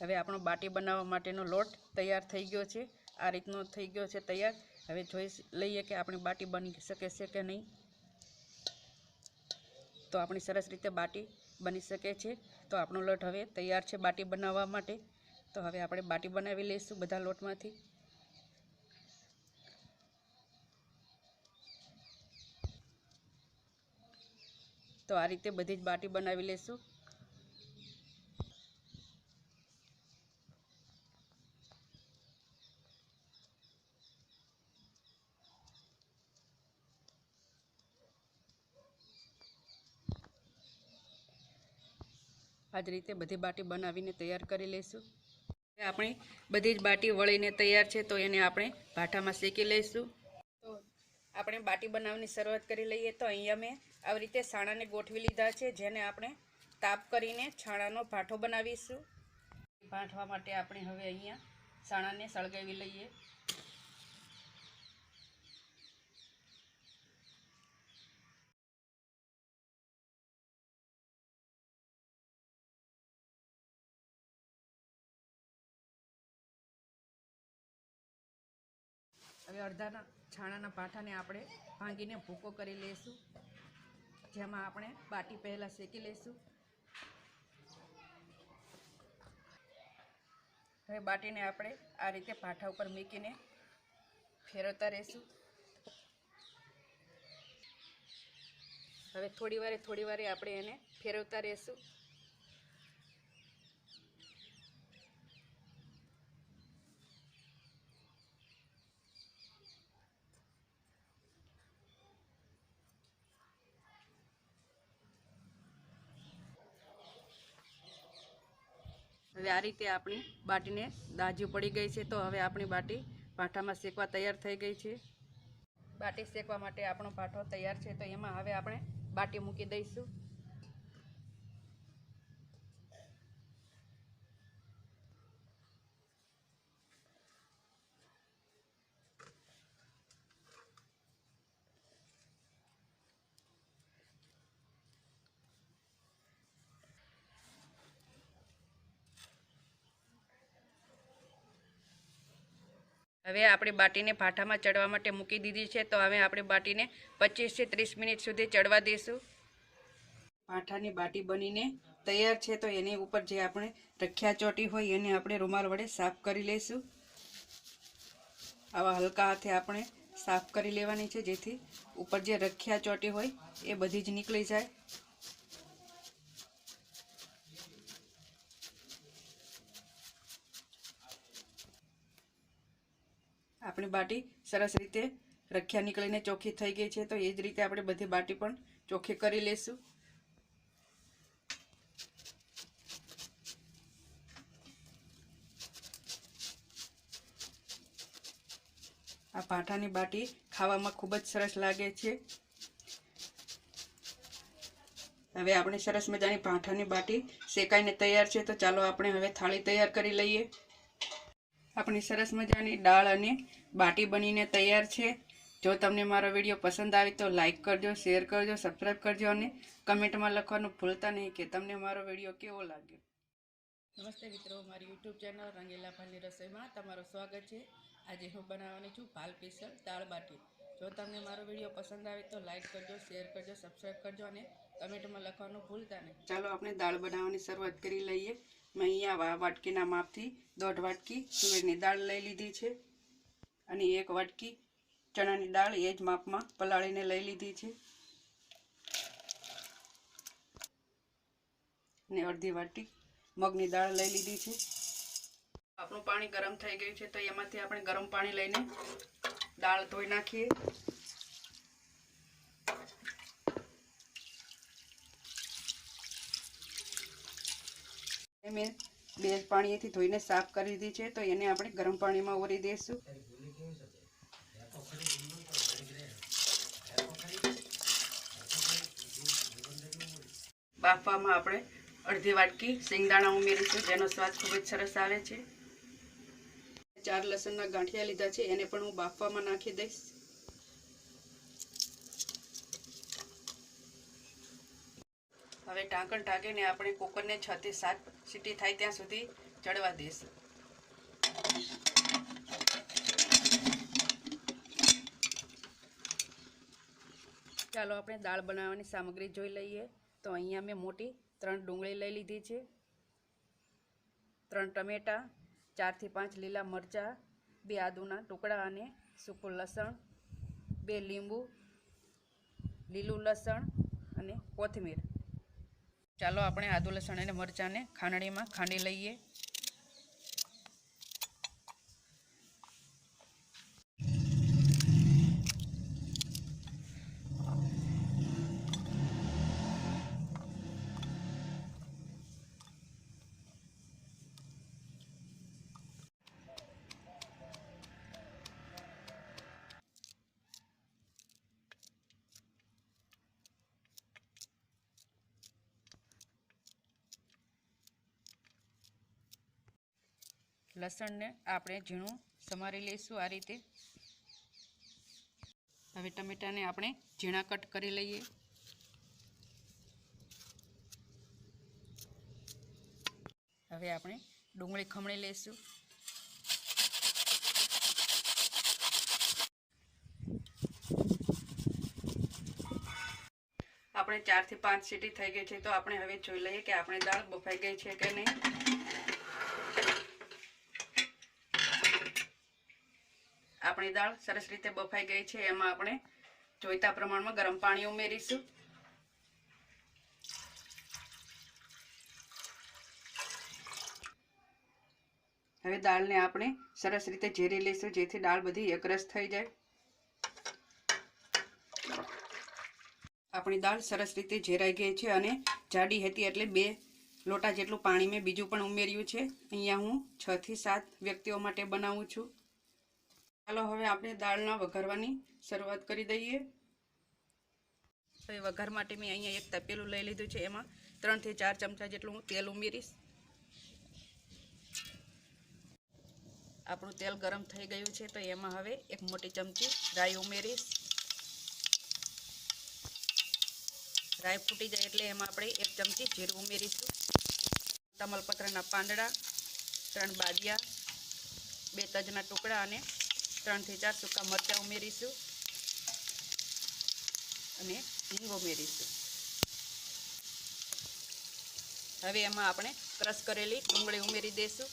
હવે આપણો બાટી બનાવવા માટેનો લોટ તૈયાર થઈ ગયો છે. આ રીતનો થઈ ગયો છે તૈયાર. હવે જોઈ લઈએ કે આપણી બાટી બની શકે છે કે નહીં. તો આપણી સરસ રીતે બાટી બની શકે છે. તો આપણો લોટ હવે તૈયાર છે બાટી બનાવવા માટે. તો હવે આપણે બાટી બનાવી લઈશું બધા લોટમાંથી. તો આ રીતે બધી જ બાટી બનાવી લઈશું. આ જ રીતે બધી બાટી બનાવીને તૈયાર કરી લઈશું. આપણે બધી જ બાટી વળીને તૈયાર છે તો એને આપણે ભાટામાં શેકી લઈશું. તો આપણે બાટી બનાવવાની શરૂઆત કરી લઈએ તો અહીંયા મેં આવી રીતે છાણાને ગોઠવી લીધા છે, જેને આપણે તાપ કરીને છાણાનો ભાઠો બનાવીશું. ભાંઠવા માટે આપણે હવે અહીંયા છાણાને સળગાવી લઈએ. હવે અડધાના છાણાના પાઠાને આપણે ભાંગીને ભૂકો કરી લઈશું. જેમાં આપણે બાટી પહેલાં શેકી લઈશું. હવે બાટીને આપણે આ રીતે પાઠા ઉપર મૂકીને ફેરવતા રહીશું. હવે થોડી વારે થોડી વારે આપણે એને ફેરવતા રહીશું. હવે આ રીતે આપણી બાટીને દાજ્યું પડી ગઈ છે તો હવે આપણી બાટી પાઠામાં શેકવા તૈયાર થઈ ગઈ છે. બાટી શેકવા માટે આપણો પાઠો તૈયાર છે તો એમાં હવે આપણે બાટી મૂકી દઈશું. હવે આપણે બાટીને ભાઠામાં ચડવા માટે મૂકી દીધી છે, તો હવે આપણે બાટીને પચીસથી ત્રીસ મિનિટ સુધી ચડવા દઈશું ભાઠાની બાટી બનીને તૈયાર છે, તો એની ઉપર જે આપણે રખ્યા ચોટી હોય એને આપણે રૂમાલ વડે સાફ કરી લઈશું આવા હલકા હાથે આપણે સાફ કરી લેવાની છે, જેથી ઉપર જે રખ્યા ચોટી હોય એ બધી જ નીકળી જાય. આપણી બાટી સરસ રીતે રખ્યા નીકળીને ચોખ્ખી થઈ ગઈ છે, તો એ જ રીતે આપણે બધી બાટી પણ ચોખ્ખી કરી લઈશું આ પાઠાની બાટી ખાવામાં ખૂબ જ સરસ લાગે છે. હવે આપણે સરસ મજાની પાઠાની બાટી શેકાઈને તૈયાર છે, તો ચાલો આપણે હવે થાળી તૈયાર કરી લઈએ. આપણી સરસ મજાની દાળ અને બાટી બનીને તૈયાર છે. જો તમને મારો વીડિયો પસંદ આવે તો લાઇક કરજો શેર કરજો સબસ્ક્રાઈબ કરજો અને કમેન્ટમાં લખવાનું ભૂલતા નહીં કે તમને મારો વીડિયો કેવો લાગ્યો. નમસ્તે મિત્રો મારી યુટ્યુબ ચેનલ રંગીલા ભાલની રસોઈમાં તમારું સ્વાગત છે. આજે હું બનાવવાની છું ભાલ પીસલ દાળ બાટી. જો તમને મારો વીડિયો પસંદ આવે તો લાઇક કરજો શેર કરજો સબસ્ક્રાઈબ કરજો અને કમેન્ટમાં લખવાનું ભૂલતા નહીં. ચાલો આપણે દાળ બનાવવાની શરૂઆત કરી લઈએ. મેં અહીંયા વાટકીના માપથી દોઢ વાટકી તુવેરની દાળ લઈ લીધી છે અને એક વાટકી ચણાની દાળ એ જ માપમાં પલાળીને લઈ લીધી છે. અને અડધી વાટકી મગની દાળ લઈ લીધી છે. આપણું પાણી ગરમ થઈ ગયું છે તો એમાંથી આપણે ગરમ પાણી લઈને દાળ ધોઈ નાખીએ. મેં બે પાણીથી ધોઈને સાફ કરી દીધી છે, તો એને આપણે ગરમ પાણીમાં ઓરી દઈશું બાફવામાં આપણે અડધી વાટકી સિંગદાણા ઉમેરીશું, જેનો સ્વાદ ખૂબ જ સરસ આવે છે. ચાર લસણના ગાંઠિયા લીધા છે, એને પણ હું બાફવામાં નાખી દઈશ. હવે ઢાંકણ ઢાંકીને આપણે કુકરને છ સાત સીટી થાય ત્યાં સુધી ચડવા દઈશ ચાલો આપણે દાળ બનાવવાની સામગ્રી જોઈ લઈએ. તો અહીંયા મેં મોટી ત્રણ ડુંગળી લઈ લીધી છે. ત્રણ ટમેટાં, ચારથી પાંચ લીલા મરચાં, બે આદુના ટુકડા અને સૂકું લસણ, બે લીંબુ, લીલું લસણ અને કોથમીર. ચાલો આપણે આદુ લસણ અને મરચાંને ખાંડણીમાં ખાંડી લઈએ. લસણને આપણે ઝીણું સમારી લઈશું આ રીતે. હવે ટમેટાને આપણે ઝીણા કટ કરી લઈએ. હવે આપણે ડુંગળી ખમણી લઈશું. આપણે ચારથી પાંચ સીટી થઈ ગઈ છે, તો આપણે હવે જોઈ લઈએ કે આપણે દાળ બફાઈ ગઈ છે કે નહીં. આપણી દાળ સરસ રીતે બફાઈ ગઈ છે, એમાં આપણે જોઈતા પ્રમાણમાં ગરમ પાણી ઉમેરીશું. હવે દાળને આપણે સરસ રીતે ઝેરી લઈશું, જેથી દાળ બધી એકરસ થઈ જાય. આપણી દાળ સરસ રીતે ઝેરાઈ ગઈ છે અને જાડી હતી એટલે બે લોટા જેટલું પાણી મેં બીજું પણ ઉમેર્યું છે. અહીંયા હું છથી સાત વ્યક્તિઓ માટે બનાવું છું. ચાલો હવે આપણે દાળના વઘારવાની શરૂઆત કરી દઈએ. હવે વઘાર માટે મેં અહીંયા એક તપેલું લઈ લીધું છે. એમાં ત્રણથી ચાર ચમચા જેટલું હું તેલ ઉમેરીશ. આપણું તેલ ગરમ થઈ ગયું છે તો એમાં હવે એક મોટી ચમચી રાઈ ઉમેરીશ. રાઈ ફૂટી જાય એટલે એમાં આપણે એક ચમચી જીરું ઉમેરીશું. તમાલપત્રના પાંદડા, ત્રણ બાદિયા બે તજના ટુકડા અને ત્રણથી ચાર સૂકા મરચાં ઉમેરીશું અને હિંગ ઉમેરીશું. હવે એમાં આપણે ક્રશ કરેલી ડુંગળી ઉમેરી દઈશું